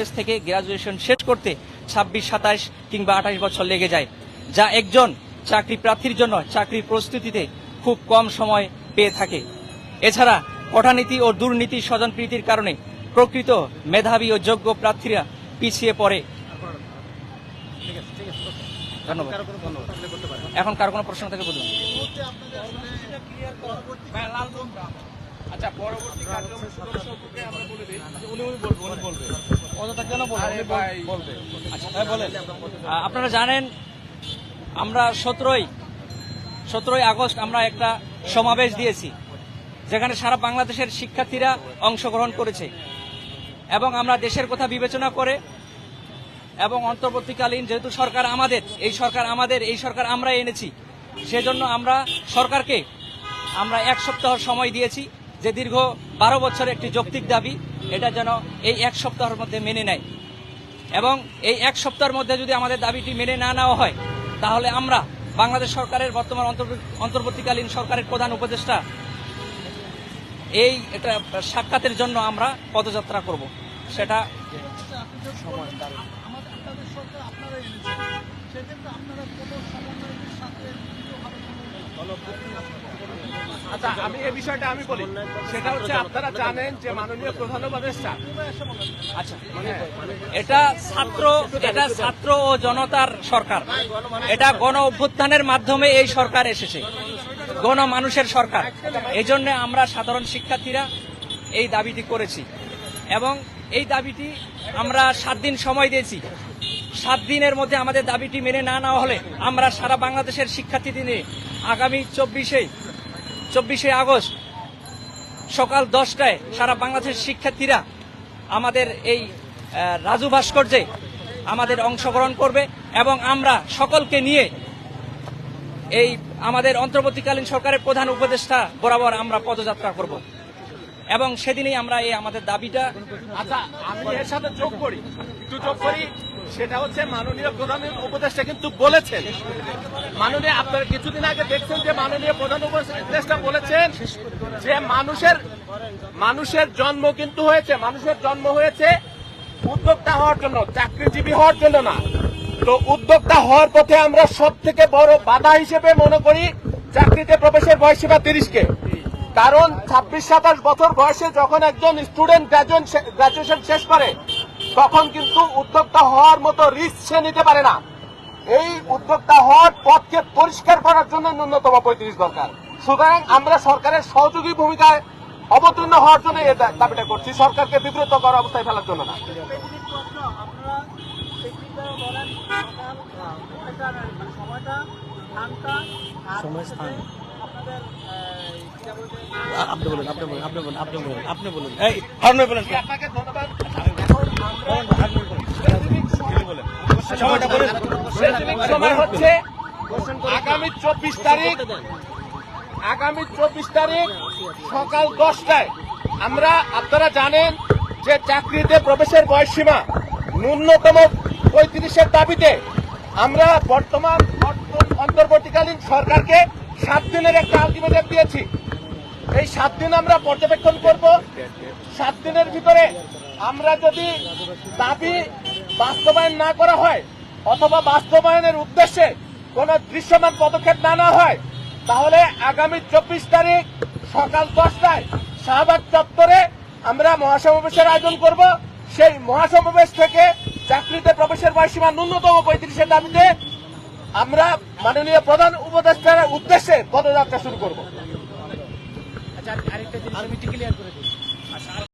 College থেকে graduation শেষ করতে ছাব্বিশ সাতাশ কিংবা আঠাশ বছর লেগে যায়। যা একজন চাকরি প্রার্থীর জন্য চাকরির প্রস্তুতিতে খুব কম সময় পেয়ে থাকে। এছাড়া কঠানীতি ও দুর্নীতি স্বজনপ্রীতির কারণে প্রকৃত মেধাবী ও যোগ্য প্রার্থীরা পিছিয়ে পড়ে। ধন্যবাদ। এখন কার কোনো প্রশ্ন থেকে বলুন। আচ্ছা পরবর্তী কার্যক্রম সম্পর্কে আমরা বলে দিই। উনি উনি বলবে উনি বলবে। অযথা কেন বলবে? বলবে। আচ্ছা হ্যাঁ বলেন। আপনারা জানেন আমরা সতেরোই সতেরোই আগস্ট আমরা একটা সমাবেশ দিয়েছি যেখানে সারা বাংলাদেশের শিক্ষার্থীরা অংশগ্রহণ করেছে এবং আমরা দেশের কথা বিবেচনা করে এবং অন্তর্বর্তীকালীন যেহেতু সরকার আমাদের এই সরকার আমাদের এই সরকার আমরা এনেছি সেজন্য আমরা সরকারকে আমরা এক সপ্তাহ সময় দিয়েছি। যে দীর্ঘ বারো বছরের একটি যৌক্তিক দাবি, এটা যেন এই এক সপ্তাহের মধ্যে মেনে নেয়। এবং এই এক সপ্তাহের মধ্যে যদি আমাদের দাবিটি মেনে না নেওয়া হয়, তাহলে আমরা বাংলাদেশ সরকারের বর্তমান অন্তর্ব- অন্তর্বর্তীকালীন সরকারের প্রধান উপদেষ্টা এই এটা সাক্ষাতের জন্য আমরা পদযাত্রা করব। সেটা আমাদের আচ্ছা আমি এই বিষয়টা আমি বলি। সেটা হচ্ছে আপনারা জানেন যে মাননীয় প্রধান উপদেষ্টা আচ্ছা এটা ছাত্র এটা ছাত্র ও জনতার সরকার। এটা গণ অভ্যুত্থানের মাধ্যমে এই সরকার এসেছে। গণ মানুষের সরকার। এই জন্য আমরা সাধারণ শিক্ষার্থীরা এই দাবিটি করেছি। এবং এই দাবিটি আমরা সাত দিন সময় দিয়েছি। সাত দিনের মধ্যে আমাদের দাবিটি মেনে না নেওয়া হলে আমরা সারা বাংলাদেশের শিক্ষার্থী দিনে আগামী চব্বিশে চব্বিশে আগস্ট সকাল দশটায় সারা বাংলাদেশের শিক্ষার্থীরা আমাদের এই রাজু ভাস্কর্যে আমাদের অংশগ্রহণ করবে এবং আমরা সকলকে নিয়ে এই আমাদের অন্তর্বর্তীকালীন সরকারের প্রধান উপদেষ্টা বরাবর আমরা পদযাত্রা করব। এবং সেদিনই আমরা এই আমাদের দাবিটা আচ্ছা আমি এর সাথে যোগ করি। একটু যোগ করি। সেটা হচ্ছে মাননীয় প্রধান উপদেষ্টা কিন্তু বলেছেন। মাননীয়, আপনারা কিছুদিন আগে দেখছেন যে মাননীয় প্রধান উপদেষ্টা বলেছেন যে মানুষের মানুষের জন্ম কিন্তু হয়েছে, মানুষের জন্ম হয়েছে উদ্যোক্তা হওয়ার জন্য, চাকরিজীবী হওয়ার জন্য না। তো উদ্যোক্তা হওয়ার পথে আমরা সব থেকে বড় বাধা হিসেবে মনে করি চাকরিতে প্রবেশের বয়স সীমা তিরিশকে। কারণ ছাব্বিশ সাতাশ বছর বয়সে যখন একজন স্টুডেন্ট গ্রাজুয়েশন শেষ করে তখন কিন্তু উদ্যোক্তা হওয়ার মতো রিস্ক সে নিতে পারে না। এই উদ্যোক্তা হওয়ার পথকে পরিষ্কার করার জন্য ন্যূনতম পঁয়ত্রিশ দরকার। সুতরাং আমরা সরকারের সহযোগী ভূমিকায় অবতীর্ণ হওয়ার জন্য এই দাবিটা করছি। সরকারকে বিব্রত করার অবস্থায় ফেলার জন্য না। স্পেসিফিক প্রশ্ন আপনারা টেকনিক্যাল বলেন সকাল সময়টা মানে সময়টা স্থানটা আর সময়, স্থান। আপনাদের এই, কি বলতে আপনি বলুন আপনি বলুন আপনি বলুন আপনি বলুন আপনি বলুন। এই হারুন বলেন। আপনাকে ধন্যবাদ। হচ্ছে আগামী চব্বিশ তারিখ, আগামী চব্বিশ তারিখ সকাল দশটায় আমরা, আপনারা জানেন যে চাকরিতে প্রবেশের বয়স সীমা ন্যূনতম পঁয়ত্রিশের দাবিতে আমরা বর্তমান বর্ত- অন্তর্বর্তীকালীন সরকারকে সাত দিনের একটা আলটিমেটাম দিয়েছি। এই সাত দিন আমরা পর্যবেক্ষণ করব। সাত দিনের ভিতরে আমরা যদি দাবি বাস্তবায়ন না করা হয় অথবা বাস্তবায়নের উদ্দেশ্যে কোন দৃশ্যমান পদক্ষেপ না নেওয়া হয়, তাহলে আগামী চব্বিশ তারিখ সকাল দশটায় শাহবাগ চত্বরে আমরা মহাসমাবেশের আয়োজন করব। সেই মহাসমাবেশ থেকে চাকরিতে প্রবেশের বয়সীমা ন্যূনতম পঁয়ত্রিশের দাবিতে আমরা মাননীয় প্রধান উপদেষ্টার উদ্দেশ্যে পদযাত্রা শুরু করব। আচ্ছা